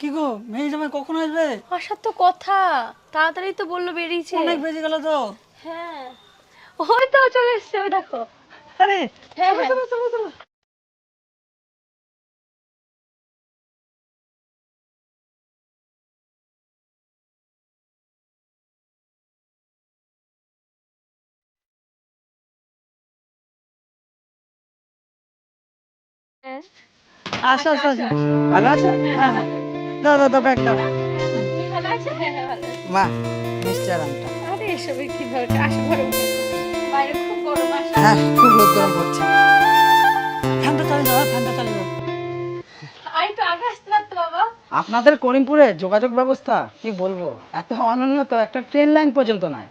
কি গো মেয়ে জামাই কখন আসবে? আসার তো কথা তাড়াতাড়ি তো বলল বেরিয়েছে। অনেক বেজে গেল তো। হ্যাঁ। ওই তো চলে এসছে ওই দেখো। আরে হ্যাঁ চলো চলো চলো। আসো আসো আসো। ভালো আছো হ্যাঁ হ্যাঁ। দাও দাও দাও। মা মিষ্টি আরামটা আরে এসবে কি দরকার? আসো ঘরে বাইরে খুব গরম আসা হ্যাঁ খুব রোদ গরম পড়ছে। চালিয়ে দাও চালিয়ে দাও। আসতে বাবা। আপনাদের করিমপুরে যোগাযোগ ব্যবস্থা কি বলব? এত অনুন্নত একটা ট্রেন লাইন পর্যন্ত নাই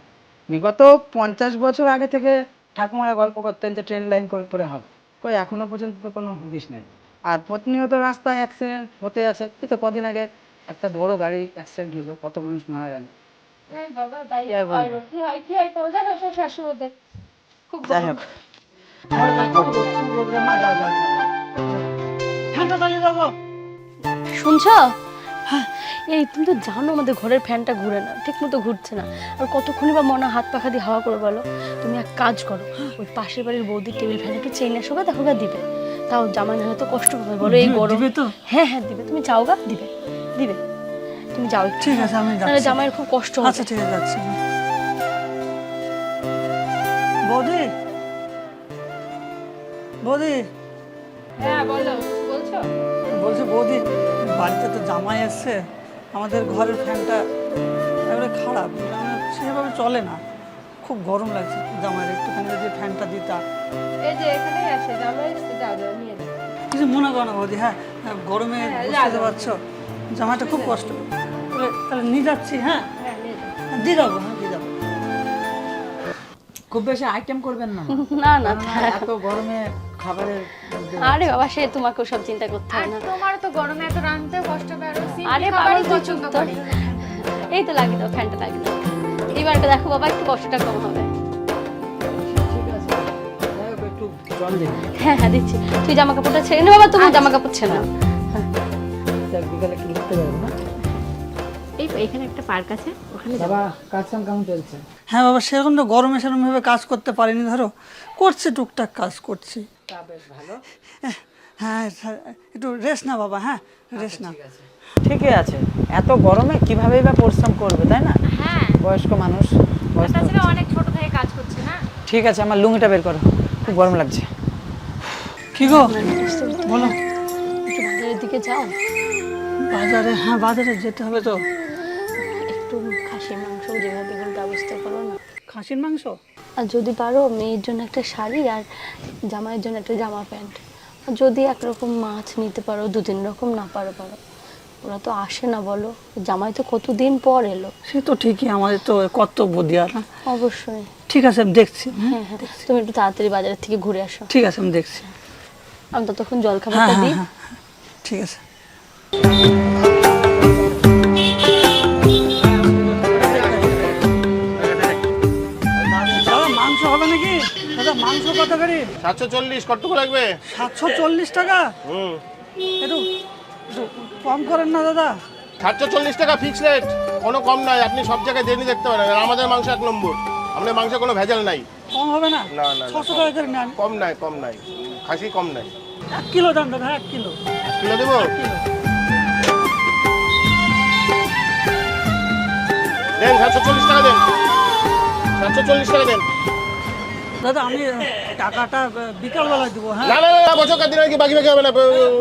বিগত পঞ্চাশ বছর আগে থেকে ঠাকুমারা গল্প করতেন যে ট্রেন লাইন করিমপুরে হবে। কই এখনও পর্যন্ত তো কোনো হদিস নেই। আর প্রতিনিয়ত রাস্তায় অ্যাক্সিডেন্ট হতে আছে এই তো কদিন আগে একটা বড় গাড়ি অ্যাক্সিডেন্ট হলো কত মানুষ মারা গেল। যাই হোক। শুনছো? এই তুমি তো জানো আমাদের ঘরের ফ্যানটা ঘুরে না ঠিক মতো ঘুরছে না। আর কতক্ষণই বা মনে হাত পাখা দিয়ে হাওয়া করে বলো। তুমি এক কাজ করো ওই পাশের বাড়ির বৌদির টেবিল ফ্যান একটু চেয়ে এসো গা দেখো দিবে। তাও জামাই না হয়তো কষ্ট পাবে বলো এই গরম। দিবে তো? হ্যাঁ হ্যাঁ দিবে। তুমি যাও গা দিবে দিবে। তুমি যাও ঠিক আছে আমি তাহলে যাচ্ছি। জামাইয়ের খুব কষ্ট আচ্ছা ঠিক আছে যাচ্ছি। বৌদি? বৌদি? হ্যাঁ বলো বলছো? বলছি বৌদি বাড়িতে তো জামাই এসছে আমাদের ঘরের ফ্যানটা একেবারে খারাপ। সেভাবে চলে না। খুব গরম লাগছে জামাইয়ের একটুখানি যদি ফ্যানটা দিতা এই যে এখানেই আছে জামাই যাও যাও নিয়ে যাও। কিছু মনে করো না বৌদি হ্যাঁ হ্যাঁ, গরমে হ্যাঁ, বুঝতে। পারছ। জামাইটা খুব কষ্ট। তাহলে তাহলে নিয়ে যাচ্ছি হ্যাঁ? হ্যাঁ দিয়ে যাব হ্যাঁ দিয়ে যাব। খুব বেশি আইটেম করবেন না না না এত গরমে খাবারের আরে বাবা সে তোমাকে সব চিন্তা করতে হয় না। তোমার তো গরমে এত রাঁধতে কষ্ট হবে আর বাবা পছন্দ করে। এই তো লাগিয়ে দাও ফ্যানটা লাগিয়ে দাও। এবারটা দেখো বাবা একটু কষ্টটা কম হবে। হ্যাঁ হ্যাঁ দিচ্ছি। তুই জামা কাপড়টা ছেড়ে নে বাবা তোমার জামা কাপড় ছেড়ে যাব না? এই তো এখানে একটা পার্ক আছে ওখানে বাবা কাজ কেমন চলছে? হ্যাঁ বাবা সেরকম তো গরমে সেরকমভাবে কাজ করতে পারিনি ধরো। করছি টুকটাক কাজ করছি। তা বেশ ভালো। হ্যাঁ একটু রেস্ট না বাবা হ্যাঁ? রেস্ট না ঠিকই আছে। এত গরমে কিভাবেই বা পরিশ্রম করবে তাই না? হ্যাঁ। বয়স্ক মানুষ বয়স্ক তাছাড়া অনেক ছোট থেকে কাজ করছে না? ঠিক আছে আমার লুঙ্গিটা বের করো। খুব গরম লাগছে। কি গো? বলো। একটু বাজারের দিকে যাও। বাজারে হ্যাঁ বাজারে যেতে হবে তো। একটু খাসির মাংস যেভাবে ব্যবস্থা করো না। খাসির মাংস? আর যদি পারো মেয়ের জন্য একটা শাড়ি আর জামাইয়ের জন্য একটা জামা প্যান্ট। যদি একরকম মাছ নিতে পারো দু তিন রকম না পারো পারো। ওরা তো আসে না বলো। জামাই তো কতদিন পর এলো। সে তো ঠিকই আমাদের তো কর্তব্য দেওয়া না অবশ্যই। ঠিক আছে আমি দেখছি হ্যাঁ? হ্যাঁ তুমি একটু তাড়াতাড়ি বাজার থেকে ঘুরে আসো। ঠিক আছে আমি দেখছি। আমি ততক্ষণ জল খাবার খাবারটা হ্যাঁ দিই। হ্যাঁ ঠিক আছে। মাংস হবে নাকি? দাদা মাংস কত করে? সাতশো চল্লিশ কতটুকু লাগবে? সাতশো চল্লিশ টাকা? হুম। একটু একটু কম করেন না দাদা। সাতশো চল্লিশ টাকা ফিক্স রেট কোনো কম নাই আপনি সব জায়গায় জেনে দেখতে পারেন। আর আমাদের মাংস এক নম্বর। আমাদের মাংসে কোনো ভেজাল নাই। কম হবে না? না, না। ছশো টাকা করে নেন। কম নাই কম নাই। খাসি কম নাই। এক কিলো দাম দাদা এক কিলো। কিলো দেবো? দেন সাতশো চল্লিশ টাকা দেন। সাতশো চল্লিশ টাকা দেন। দাদা আমি টাকাটা আহ, বিকালবেলায় দেবো হ্যাঁ? না না না বছর দিন আর কি বাকি বাকি হবে না।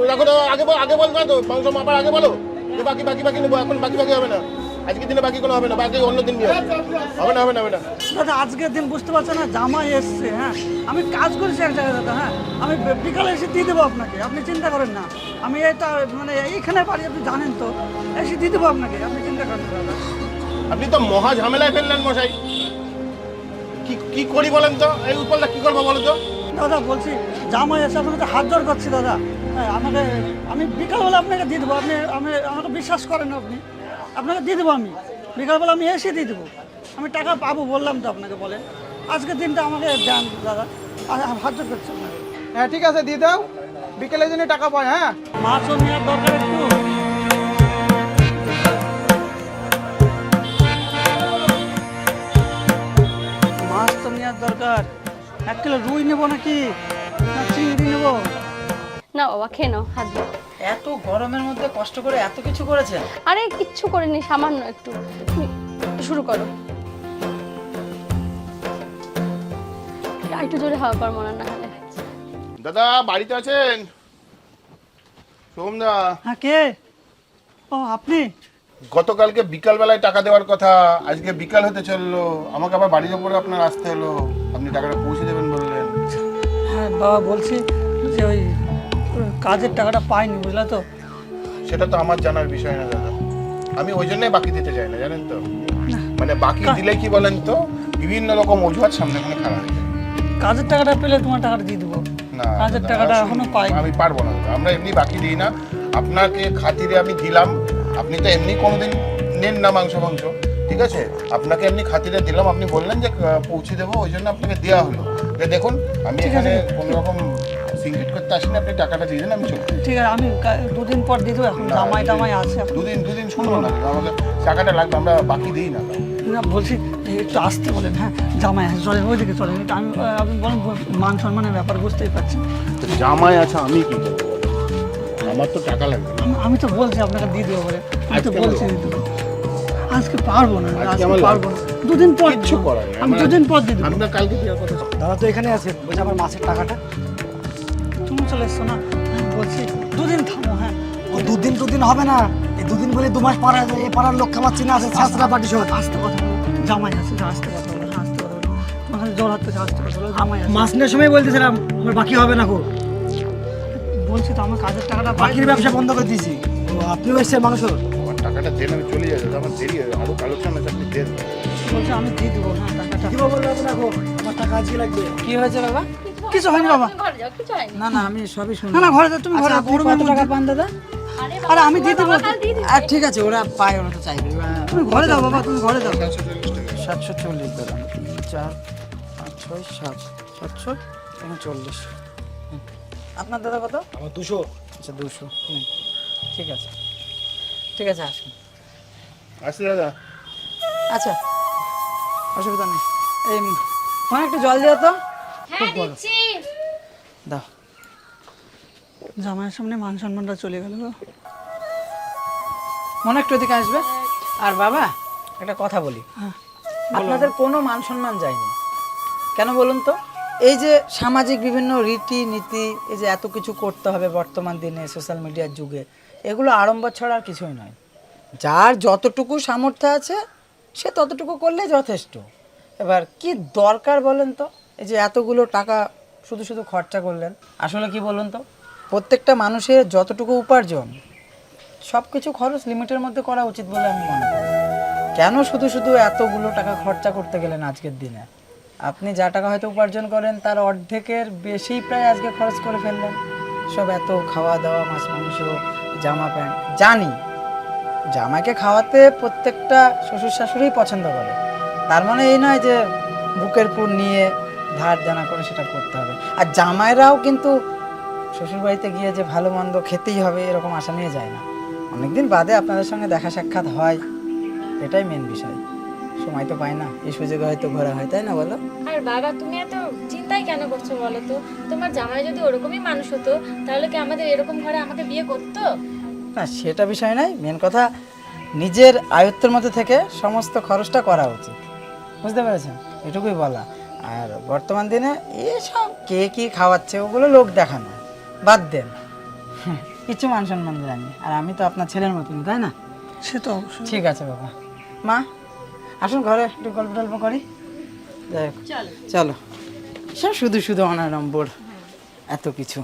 রাখো তো আগে বল- আগে বলবে তো মাংস মাপার আগে বলো। যে বাকি বাকি বাকি নেব এখন বাকি বাকি হবে না। আজকের দিনে বাকি কোনো হবে না বাকি অন্য দিন হবে। হবে না হবে না হবে না। দাদা আজকের দিন বুঝতে পারছেন না জামাই এসছে হ্যাঁ? আমি কাজ করেছি এক জায়গায় দাদা হ্যাঁ? আমি বিকালে এসে দিয়ে দেবো আপনাকে আপনি চিন্তা করেন না। আমি এটা মানে এইখানে বাড়ি আপনি জানেন তো এসে দিয়ে দেবো আপনাকে আপনি চিন্তা করেন না দাদা। আপনি তো মহা ঝামেলায় ফেললেন মশাই। কি কি করি বলেন তো? এই উৎপলটা কি করব বলো তো? দাদা বলছি জামাই এসে আপনাকে হাত জোর করছি দাদা। হ্যাঁ আমাকে আমি বিকালবেলা আপনাকে দিয়ে দেবো। আপনি আমি আমাকে বিশ্বাস করেন আপনি। আপনাকে দিয়ে দেবো আমি। বিকালবেলা আমি এসে দিয়ে দেবো। আমি টাকা পাবো বললাম তো আপনাকে বলে। আজকের দিনটা আমাকে দেন দাদা। আর হাত জোর করছি। আপনাকে হ্যাঁ ঠিক আছে দিয়ে দাও। বিকেলে জন্য টাকা পাই হ্যাঁ? মাছও নেওয়ার দরকার একটু। রুই নেব নাকি? না চিংড়ি নেব। না বাবা খেয়ে নাও হাত। এত গরমের মধ্যে কষ্ট করে এত কিছু করেছেন? আরে কিচ্ছু করিনি সামান্য একটু। তুমি শুরু করো। আর একটু জোরে হাওয়া কর মনে না হলে দাদা বাড়িতে আছেন? সোমদা। হ্যাঁ কে? ও আপনি? গতকালকে বিকালবেলায় টাকা দেওয়ার কথা আজকে বিকাল হতে চলল আমাকে আবার বাড়ির ওপরে আপনার আসতে হলো আপনি টাকাটা পৌঁছে দেবেন বললেন। হ্যাঁ বাবা বলছি যে ওই কাজের টাকাটা পাইনি বুঝলে তো? সেটা তো আমার জানার বিষয় না দাদা। আমি ওই জন্যই বাকি দিতে চাই না জানেন তো? মানে বাকি দিলে কি বলেন তো? বিভিন্ন রকম অজুহাত সামনে এখানে খারাপ কাজের টাকাটা পেলে তোমার টাকাটা দিয়ে দেবো। না কাজের টাকাটা এখনও পাইনি। আমি পারব না। আমরা এমনি বাকি দিই না। আপনাকে খাতিরে আমি দিলাম। আপনি তো এমনি কোনোদিন নেন না মাংস মাংস ঠিক আছে? আপনাকে এমনি খাতিরে দিলাম আপনি বললেন যে পৌঁছে দেবো ওই জন্য আপনাকে দেওয়া হলো। যে দেখুন আমি এখানে কোনো রকম সিঙ্গেট করতে আসিনি আপনি টাকাটা দিয়ে দেন আমি চলে ঠিক আছে আমি দুদিন পর দিয়ে দেবো এখন জামাই টামাই আছে। দুদিন দুদিন শুনুন না আমাকে টাকাটা লাগবে আমরা বাকি দিই না। না বলছি একটু আসতে বলেন হ্যাঁ জামাই আছে চলেন ওইদিকে চলেন একটু আমি আপনি বলেন মান সম্মানের ব্যাপার বুঝতেই পারছেন জামাই আছে আমি কি করব? আমার তো টাকা লাগবে আমি- তো বলছি আপনাকে দিয়ে দেবো বলে। আমি তো বলছি আজকে পারব না আজকে পারব না। দুদিন পর দেবো। করার আমি দুদিন পর দিয়ে দেবো। আমরা কালকে দেওয়ার কথা দাদা তো এখানে আছে বলছে আমার মাসের টাকাটা। তুমি চলে এসছো না? আমি বলছি দুদিন থামো হ্যাঁ। ও দুদিন দুদিন হবে না। এই দুদিন বলে দু মাস পাড়া এই পাড়ার লোক খামাচ্ছি না আছে ছাত্রা পার্টি সব আসতে কথা জামাই আছে আসতে কথা আসতে কথা জ্বর হাতে আসতে কথা জামাই মাস নেওয়ার সময় বলতেছিলাম আমার বাকি হবে না গো। বলছি তো আমার কাজের টাকাটা বাকির ব্যবসা বন্ধ করে দিয়েছি। ও আপনিও এসছেন মাংস আমার টাকাটা দেন আমি চলে দাদা, আমার দেরি হয় আরও কালেকশন আছে আপনি দেন বলছি আমি দিয়ে দেবো হ্যাঁ টাকাটা। কি বলব না আমার টাকা আজকে লাগবে। কি হয়েছে বাবা? কিছু হয়নি বাবা ঘরে যাও কিছু হয়নি। না না আমি সবই শুনি না না ঘরে যাও তুমি ঘরে যাও, আপনি কত টাকা। পান দাদা? আরে আরে আমি দিয়ে দেবো। দিবো। আর ঠিক আছে ওরা পায় ওরা তো চাইবে। তুমি ঘরে দাও বাবা তুমি ঘরে যাও। সাতশো চল্লিশ তিন চার পাঁচ ছয় সাত সাতশো চল্লিশ আপনার দাদা কত? আমার দুশো। আচ্ছা দুশো। হুম ঠিক আছে। ঠিক আছে আসুন। আসি দাদা। আচ্ছা অসুবিধা নেই। এই ফোন একটু জল দিও তো। খুব দিচ্ছি। দাও। জামাইয়ের সামনে মান সম্মানটা চলে গেল গো। মনে একটু এদিকে আসবে। আর বাবা একটা কথা বলি। আপনাদের কোনো মান সম্মান যায়নি। কেন বলুন তো? এই যে সামাজিক বিভিন্ন রীতি নীতি এই যে এত কিছু করতে হবে বর্তমান দিনে সোশ্যাল মিডিয়ার যুগে, এগুলো আড়ম্বর ছাড়া আর কিছুই নয়। যার যতটুকু সামর্থ্য আছে, সে ততটুকু করলে যথেষ্ট। এবার কি দরকার বলেন তো? এই যে এতগুলো টাকা শুধু শুধু খরচা করলেন, আসলে কি বলুন তো? প্রত্যেকটা মানুষের যতটুকু উপার্জন সব কিছু খরচ লিমিটের মধ্যে করা উচিত বলে আমি মনে করি। কেন শুধু শুধু এতগুলো টাকা খরচা করতে গেলেন আজকের দিনে? আপনি যা টাকা হয়তো উপার্জন করেন, তার অর্ধেকের বেশি প্রায় আজকে খরচ করে ফেললেন। সব এত খাওয়া দাওয়া, মাছ, মাংস, জামা প্যান্ট, জানি। জামাইকে খাওয়াতে প্রত্যেকটা শ্বশুর শাশুড়িই পছন্দ করে। তার মানে এই নয় যে বুকের পুর নিয়ে ধার জানা করে সেটা করতে হবে। আর জামাইরাও কিন্তু শ্বশুরবাড়িতে গিয়ে যে ভালো মন্দ খেতেই হবে, এরকম আশা নিয়ে যায় না। অনেকদিন বাদে আপনাদের সঙ্গে দেখা সাক্ষাৎ হয়। এটাই মেন বিষয়। সময় তো পায় না। এই সুযোগে হয়তো ঘোরা হয় তাই না বলো? আর বাবা তুমি এত চিন্তাই কেন করছ বলো তো? তোমার জামাই যদি ওরকমই মানুষ হতো তাহলে কি আমাদের এরকম ঘরে আমাকে বিয়ে করতো? না সেটা বিষয় নয়। মেন কথা নিজের আয়ত্তের মধ্যে থেকে সমস্ত খরচটা করা উচিত। বুঝতে পেরেছেন? এটুকুই বলা। আর বর্তমান দিনে এসব কে কি খাওয়াচ্ছে ওগুলো লোক দেখানো। বাদ দেন। হুম, কিছু মান সম্মান জানি আর আমি তো আপনার ছেলের মতন তাই না? সে তো ঠিক আছে বাবা। মা? আসুন ঘরে একটু গল্প টল্প করি। যাই হোক চলো। সব শুধু শুধু অনারম্বর এত কিছু।